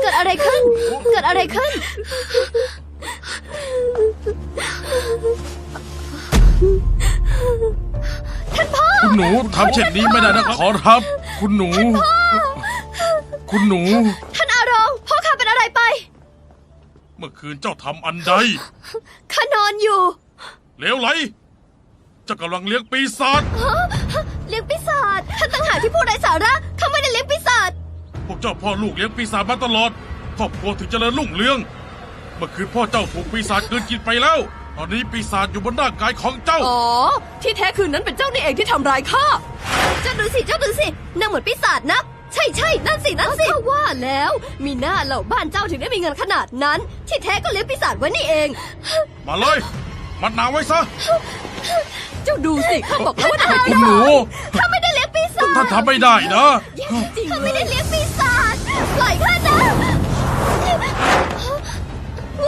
เกิดอะไรขึ้น เกิดอะไรขึ้น คุณหนูทำเช่นนี้ไม่ได้นะขอรับ คุณหนู คุณหนู ท่านอารองพ่อข้าเป็นอะไรไป เมื่อคืนเจ้าทำอันใดข้านอนอยู่ เลวไหลเจ้ากำลังเลี้ยงปีศาจเลี้ยงปีศาจท่านต่างหากที่พูดไร้สาระเขาไม่ได้เลี้ยงปีศาจพวกเจ้าพ่อลูกเลี้ยงปีศาจมาตลอด ครอบครัวถึงเจริญรุ่งเรือง เมื่อคืนพ่อเจ้าถูกปีศาจกลืนกินไปแล้ว ตอนนี้ปีศาจอยู่บนร่างกายของเจ้า อ๋อ ที่แท้คืนนั้นเป็นเจ้านี่เองที่ทำร้ายข้าเจ้าดูสิเจ้าดูสินางเหมือนปีศาจนะ ใช่ใช่นั่นสินั่นสิว่าแล้ว มีหน้าเหล่าบ้านเจ้าถึงได้มีเงินขนาดนั้น ที่แท้ก็เลี้ยงปีศาจไว้นี่เอง มาเลย มัดนาวไว้ซะ เจ้าดูสิข้าบอกแล้วว่าจะไม่คุณหนูข้าไม่ได้เลี้ยงปีศาจท่านทำไม่ได้นะจริงข้าไม่ได้เลี้ยงปีศาจปล่อยข้านะ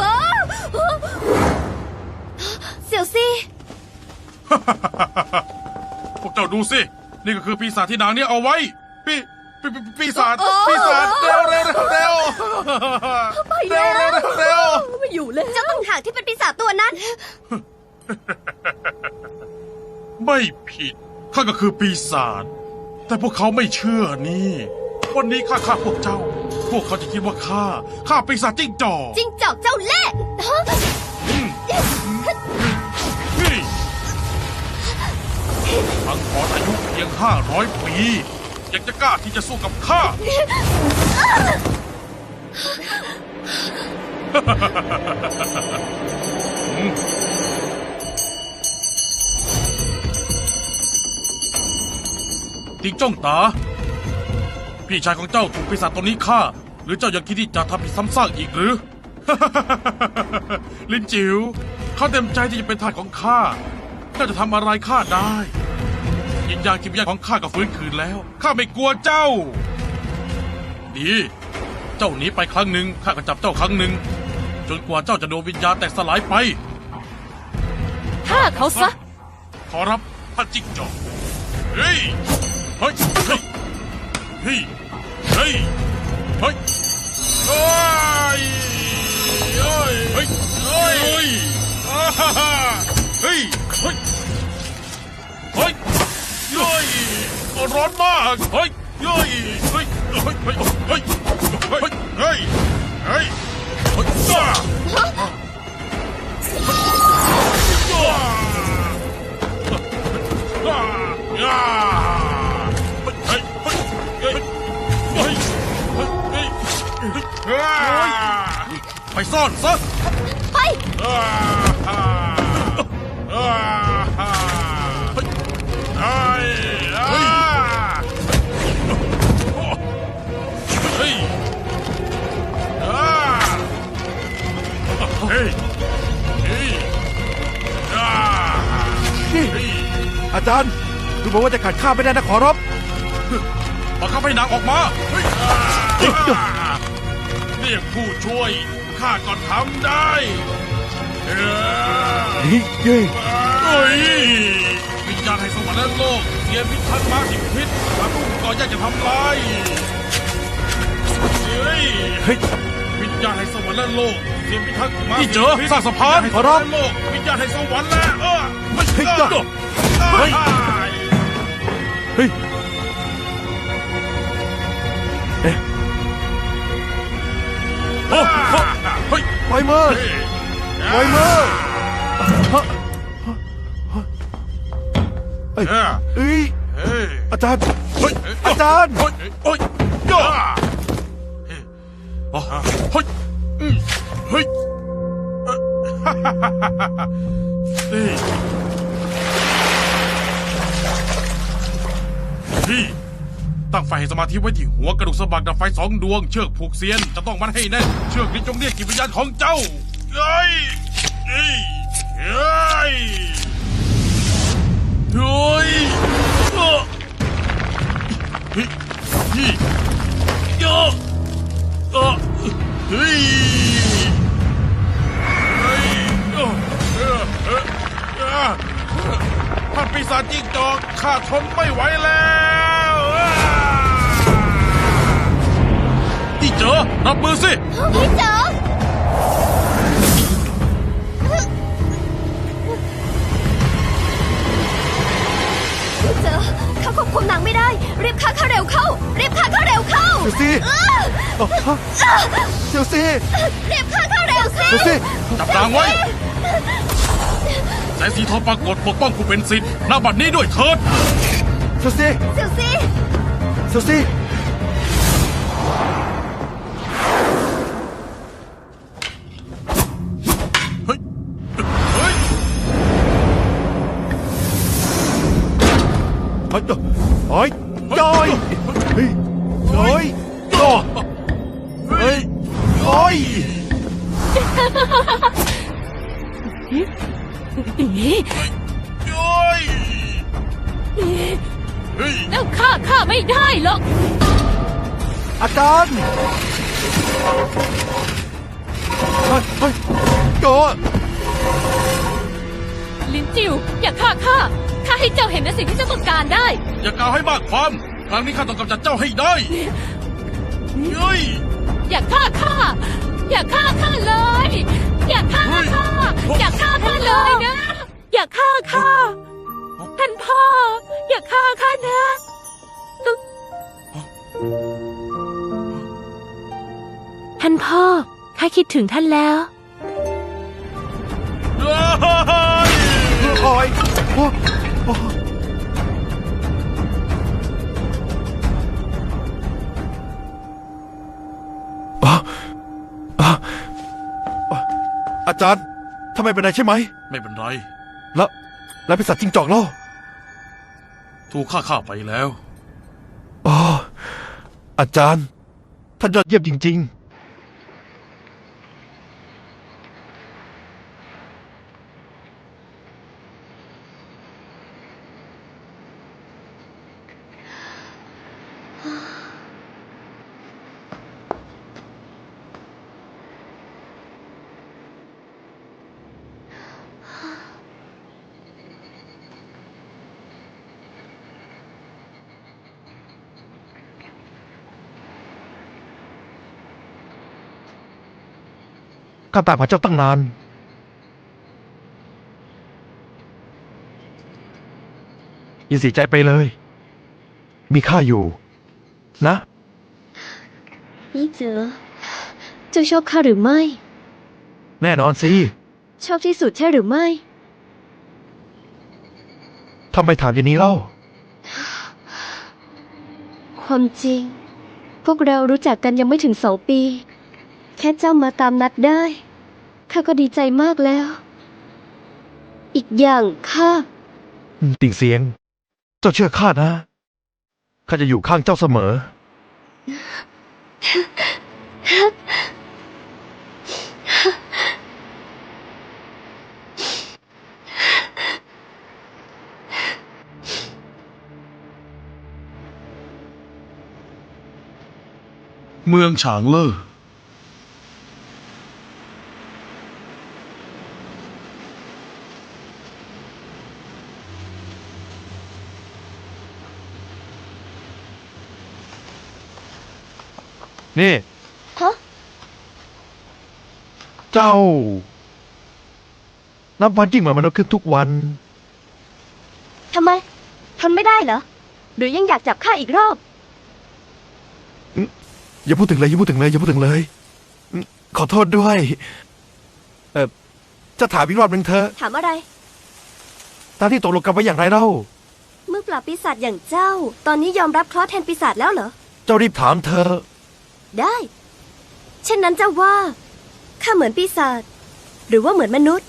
ว้าวเสี่ยวซี่พวกเจ้าดูสิ นี่ก็คือปีศาจที่นางเนี่ยเอาไว้ ปีปีปีปีศาจปีศาจเร็วเร็วเร็วเร็วไปเร็แล้วเร็วเร็วเร็วไม่อยู่แล้วเจ้าต่างหากที่เป็นปีศาจตัวนั้น ไม่ผิดข้าก็คือปีศาจแต่พวกเขาไม่เชื่อนี่ วันนี้ข้าฆ่าพวกเจ้า พวกเขาจะคิดว่าข้าข้าปีศาจจิ้งจอกจริงจอกเจ้าเล่ห์ฮะอืมนี่ทั้งขอนอายุเพียงห้าร้อยปี ยังจะกล้าที่จะสู้กับข้า ติงจ้องตา พี่ชายของเจ้าถูกปีศาจตัวนี้ฆ่า หรือเจ้ายังคิดที่จะทำผิดซ้ำซากอีกหรือ ลินจิวเขาเต็มใจที่จะเป็นทาสของข้าเจ้าจะทำอะไรข้าได้ ยินยางจิตวิญญาณของข้าก็ฟื้นคืนแล้ว ข้าไม่กลัวเจ้า ดี เจ้าหนีไปครั้งหนึ่งข้าก็จับเจ้าครั้งหนึ่งจนกว่าเจ้าจะโดนวิญญาณแตกสลายไปฆ่าเขาซะ ขอรับท่านจิ๊กจอกเฮ้ย เฮ้ย เฮ้ย เฮ้ย เฮ้ย ร้อนมาก เฮ้ยเฮ้ยเฮ้ยเฮ้ยเฮ้ยเฮ้ยเฮ้ยเฮ้ยเฮ้ยเฮ้ยไปซ่อนซะไปอ่อ่าอ่าอ่าเฮ้ย อาจารย์ดูเหมือนว่าจะขัดข้าไม่ได้นะขอรับบังคับให้นางออกมาเฮ้ยเรียกผู้ช่วยข้าก็ทำได้เอ้อเฮ้ยเย้เฮ้ยวิญญาณให้สวรรค์และโลกเสียพิษทักมาสิบพิษมาพุ่งก่อนอยากจะทำลายเฮ้ยเฮ้ยวิ ญญาณให้สวรรค์และโลกเสียพิทักษ์มานี่เจอพิษสร้างสะพานวิญญณให้ขอรับสวรรค์และโลกวิญญาณให้สวรรค์และเออไม่เฮ้ยเออจ้ะเฮ้ยเฮ้ยเอ๊ะโอ้โหเฮ้ยปล่อยมือปล่อยมือเอ้ยเออเอ้ยเฮ้ยอาจารย์เฮ้ยอาจารย์เฮ้ยเฮ้ยย่าเฮ้ยอ๋อเฮ้ย นี่พี่ ตั้งไฟให้สมาธิไว้ที่หัวกระดูกสะบักดับไฟสองดวง เชือกผูกเสียน จะต้องมัดให้แน่นเชือกนี้จงเรียกกิบวิญญาณของเจ้าเฮ้ยเฮ้ยเฮ้ย เดี๋ยวสิรีบฆ่าข้าเร็วสิเดี๋ยวสิจับนางไว้แสงสีทองปรากฏปกป้องผู้เป็นสิทธิ์ณบัดนี้ด้วยเถิดเดี๋ยวสิเสี่ยวซีเดี๋ยวสิเฮ้ยเฮ้ยเฮ้ยโอ้ยจอยเฮ้ยโอ้ยโอ้เฮ้ย โอ้ยนี่โอ้ยเฮ้ยแล้วฆ่าข้าไม่ได้หรอก อาจารย์เฮ้ยเฮ้ยโจลินจิว อย่าฆ่าข้าข้าให้เจ้าเห็นในสิ่งที่เจ้าต้องการได้ อย่ากล่าวให้มากความ ครั้งนี้ข้าต้องกำจัดเจ้าให้ได้ เฮ้ย อย่าฆ่าข้าอย่าฆ่าข้าเลย อย่าฆ่าข้าอย่าฆ่าข้าเลยนะ อย่าฆ่าข้าท่านพ่อ อย่าฆ่าข้านะท่านพ่อข้าคิดถึงท่านแล้วเฮ้ยโอ้ย อาจารย์ทำไมเป็นไรใช่ไหม ไม่เป็นไร แล้ว แล้วเป็นสัตว์จิ้งจอกเล่าถูกข้าฆ่าไปแล้ว อ๋อ อาจารย์ ท่านยอดเยี่ยมจริง ๆ ข้าตามหาเจ้าตั้งนาน อย่าเสียใจไปเลย มีข้าอยู่ นะพี่เจอเจ้าชอบข้าหรือไม่ แน่นอนสิ ชอบที่สุดใช่หรือไม่ ทำไมถามอย่างนี้เล่า ความจริง พวกเรารู้จักกันยังไม่ถึงสองปีแค่เจ้ามาตามนัดได้ ข้าก็ดีใจมากแล้ว อีกอย่างข้า ติ่งเสียง เจ้าเชื่อข้านะ ข้าจะอยู่ข้างเจ้าเสมอ เมืองฉางเล่อ นี่ ฮะเจ้า นับวันยิ่งเหมือนมนุษย์ขึ้นทุกวัน ทำไม ทนไม่ได้เหรอ หรือยังอยากจับข้าอีกรอบ อย่าพูดถึงเลยอย่าพูดถึงเลยอย่าพูดถึงเลยอืมขอโทษด้วย เออจะถามอีกรอบหนึ่งเธอะถามอะไร ตามที่ตกลงกันไว้อย่างไรเล่า เมื่อปราบปีศาจอย่างเจ้า ตอนนี้ยอมรับเคราะห์แทนปีศาจแล้วเหรอ เจ้ารีบถามเธอ ได้ เช่นนั้นเจ้าว่าข้าเหมือนปีศาจหรือว่าเหมือนมนุษย์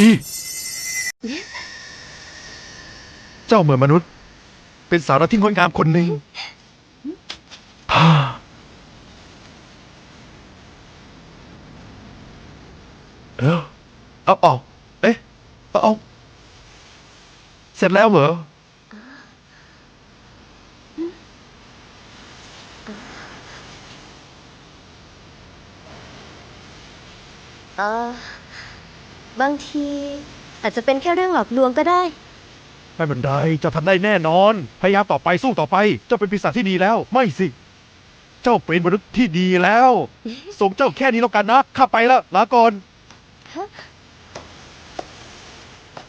อีเจ้าเหมือนมนุษย์ เป็นสาวที่งดงามคนหนึ่งฮ่าเออ เอาออก เอ๊ะ เอาเอาเสร็จแล้วเหรอ เออบางทีอาจจะเป็นแค่เรื่องหลอกลวงก็ได้ ไม่เป็นไรเจ้าทำได้แน่นอน พยายามต่อไปสู้ต่อไป เจ้าเป็นปีศาจที่ดีแล้ว ไม่สิ เจ้าเป็นมนุษย์ที่ดีแล้ว ส่งเจ้าแค่นี้แล้วกันนะ ข้าไปแล้วลาก่อน ฮะ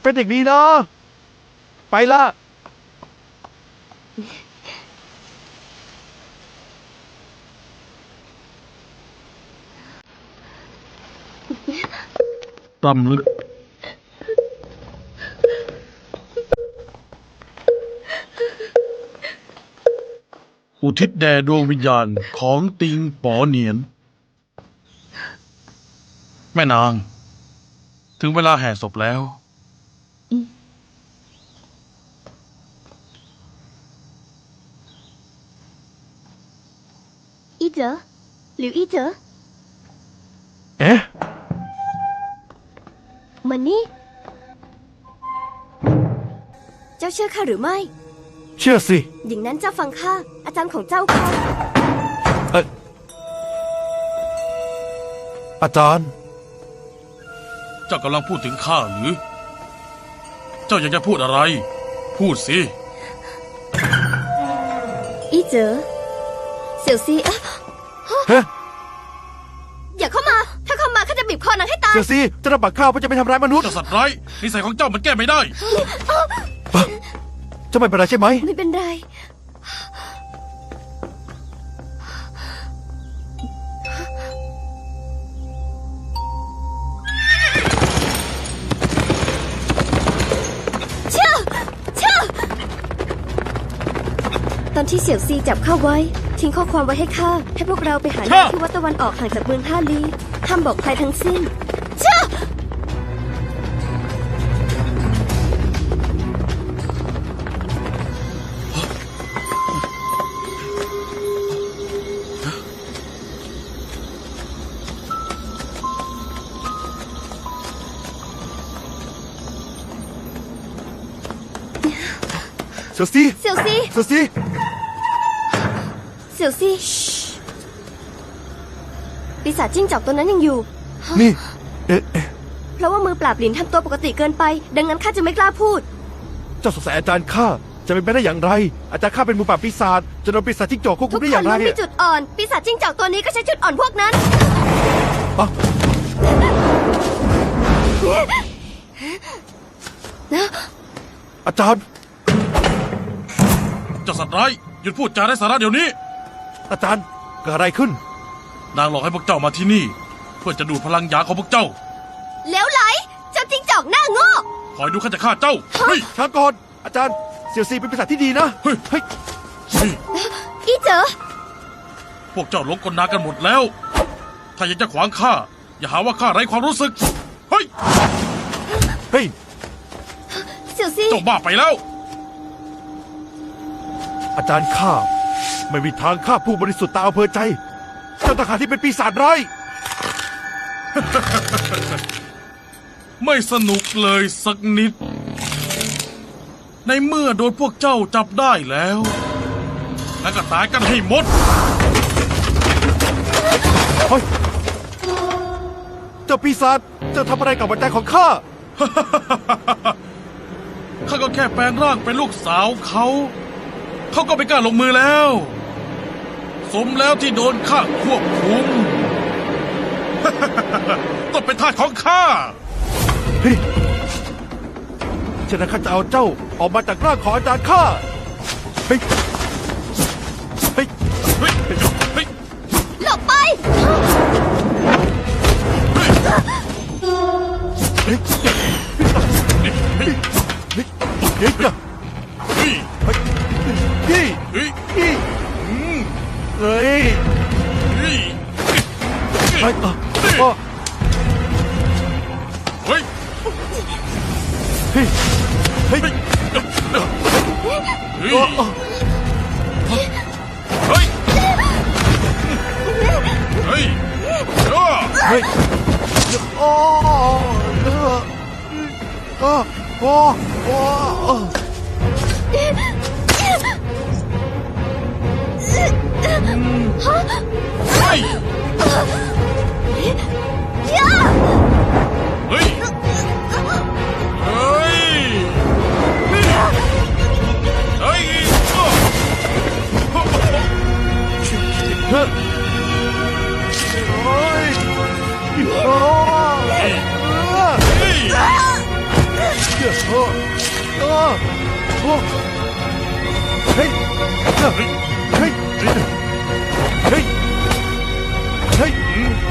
เป็นอย่างนี้นะ ไปละ ตำลึก อุทิศแด่ดวงวิญญาณของติงป๋อเหนียน แม่นาง ถึงเวลาแห่ศพแล้ว เจ๋อหรืออีเจ๋อเอ๊ะ มันนี่ เจ้าเชื่อข้าหรือไม่ เชื่อสิ อย่างนั้นเจ้าฟังข้า อาจารย์ของเจ้าเขาเอออาจารย์ เจ้ากำลังพูดถึงข้าหรือ เจ้าอยากจะพูดอะไร พูดสิ อีเจ๋อเสี่ยวซีเอ๊ะ บีบคอนางให้ตายเสียสิเจะรับปากข้าวเพื่อจะไม่ทำร้ายมนุษย์เจ้าสัตว์ร้ายนิสัยของเจ้ามันแก้ไม่ได้ เจะไม่เป็นไรใช่ไหม ไม่เป็นไร เชื่อเชื่อตอนที่เสี่ยวซีจับข้าไว้ ทิ้งข้อความไว้ให้ข้าให้พวกเราไปหาเชื่นางอที่วัดตะวันออกห่างจากเมืองท่าลีห้ามบอกใครทั้งสิ้น เสียสิเสี่ยวซีเสียสิเสี่ยวซีปีศาจจิ้งจอกตัวนั้นยังอยู่ นี่ เอ๊ะเอ๊ะเพราะว่ามือปราบหลินทำตัวปกติเกินไป ดังนั้นข้าจะไม่กล้าพูด เจ้าสงสัยอาจารย์ข้าจะเป็นไปได้อย่างไร อาจารย์ข้าเป็นมือปราบปีศาจจะโดนปีศาจจิ้งจอกควบคุทุมกได้คอนย่างไรล้วนมีจุดอ่อน ปีศาจจิ้งจอกตัวนี้ก็ใช้จุดอ่อนพวกนั้น อะอาจารย์ เจ้าสัตว์ร้ายหยุดพูดจาไร้สาระเดี๋ยวนี้ อาจารย์เกิดอะไรขึ้น นางหลอกให้พวกเจ้ามาที่นี่ เพื่อจะดูดพลังหยาของพวกเจ้า แล้วไหลเจ้าจิ้งจอกหน้าโง่คอยดูข้าจะฆ่าเจ้าเฮ้ยช้าก่อน อาจารย์เสี่ยวซีเป็นปีศาจที่ดีนะเฮ้ยเฮ้ยเฮ้ยอีเจ๋อพวกเจ้าหลงกลนากันหมดแล้ว ถ้าอยากจะขวางข้าอย่าหาว่าข้าไร้ความรู้สึกเฮ้ยเฮ้ยเสี่ยวซีเจ้าบ้าไปแล้ว อาจารย์ข้าไม่มีทางฆ่าผู้บริสุทธิ์ตามอำเภอใจ เจ้าทหารที่เป็นปีศาจร้าย ไม่สนุกเลยสักนิด ในเมื่อโดนพวกเจ้าจับได้แล้ว แล้วก็ตายกันให้หมด เฮ้ย เจ้าปีศาจเจ้าทำอะไรกับหัวใจของข้า ข้าก็แค่แปลงร่างเป็นลูกสาวเขา เขาก็ไม่กล้าลงมือแล้ว สมแล้วที่โดนข้าควบคุม ต้องเป็นทาสของข้าเฮ้ยฉะนั้นข้าจะเอาเจ้าออกมาจากร่างของอาจารย์ข้าเฮ้ย เฮ้ยอ๋อเฮ้ยเฮ้ยเฮ้ยเฮ้ยอ๋ออ๋อเฮ้ยเฮ้ยเฮ้ยเฮ้ยเฮ้ยโอ้โอ้โอ้เฮ้ยเฮ้ยเฮ้ฮ้ยเฮ้ยโอ้เฮ้ย Hey!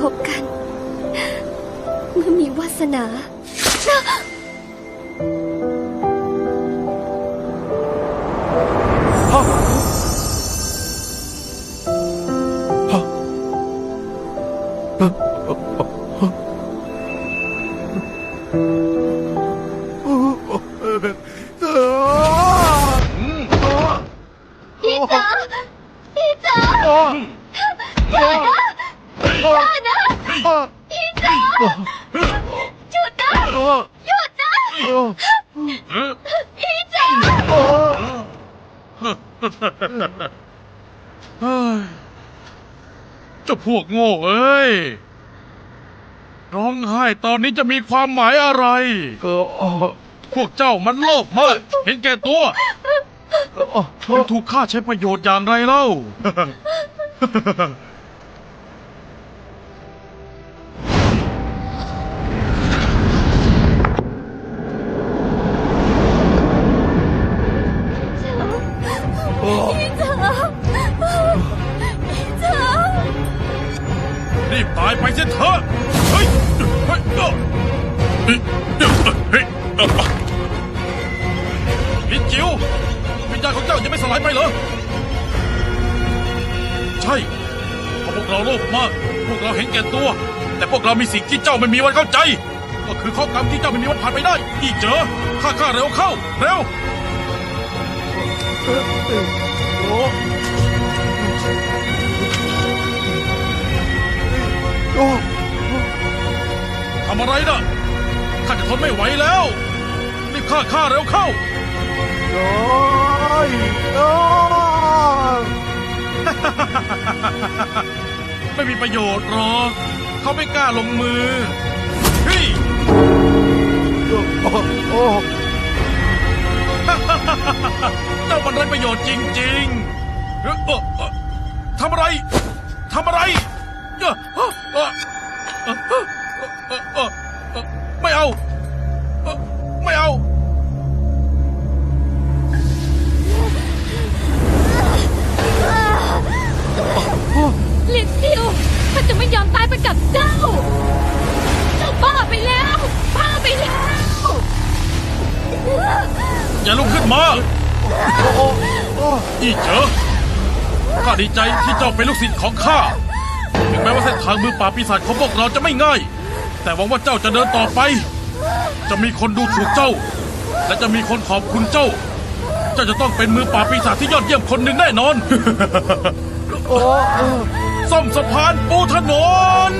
พบกัน เมื่อมีวาสนา เฮ้ยเจ้าพวกโง่เอ้ย ร้องไห้ตอนนี้จะมีความหมายอะไร เอ่อโอ้พวกเจ้ามันโลภมาก เห็นแก่ตัวโอ้มันถูกฆ่าใช้ประโยชน์อย่างไรเล่า สลายไปเหรอ ใช่เพราะพวกเราโลภมาก พวกเราเห็นแก่ตัว แต่พวกเรามีสิ่งที่เจ้าไม่มีวันเข้าใจ ก็คือข้อกรรมที่เจ้าไม่มีวันผ่านไปได้อีเจอข้าข้าเร็วเข้า เร็วโอ้โอ้ทำอะไรนะข้าจะทนไม่ไหวแล้วรีบฆ่าข้าเร็วเข้าโอ้ ยโอ้ไม่มีประโยชน์หรอก เขาไม่กล้าลงมือ เฮ้ย โอ้โอ้เจ้ามันไร้ประโยชน์จริงๆเอ้ทำอะไร ทำอะไรไม่เอา ลินซิวข้าจะไม่ยอมตายไปกับเจ้า เจ้าบ้าไปแล้วบ้าไปแล้วอย่าลุกขึ้นมาอีเจอข้าดีใจที่เจ้าเป็นลูกศิษย์ของข้า ถึงแม้ว่าเส้นทางมือป่าบปีศาจของพวกเราจะไม่ง่าย แต่หวังว่าเจ้าจะเดินต่อไป จะมีคนดูถูกเจ้า และจะมีคนขอบคุณเจ้า เจ้าจะต้องเป็นมือป่าบปีศาจที่ยอดเยี่ยมคนหนึ่งแน่นอน โอ้ ซ่อมสะพานปูถนน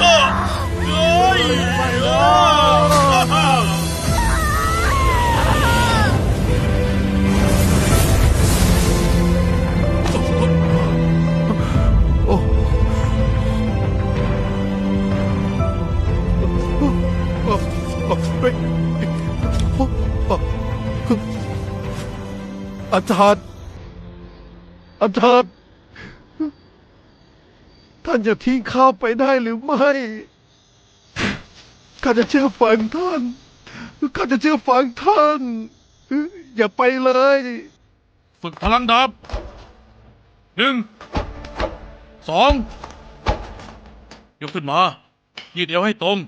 เอ้ยไอ้าวโอ้ยโอ้โอ้อาจารย์อาจารย์ ท่านจะทิ้งข้าไปได้หรือไม่ข้าจะเชื่อฟังท่านข้าจะเชื่อฟังท่าน อย่าไปเลย ฝึกพลังดาบหนึ่งสองยกขึ้นมายืดเอวให้ตรง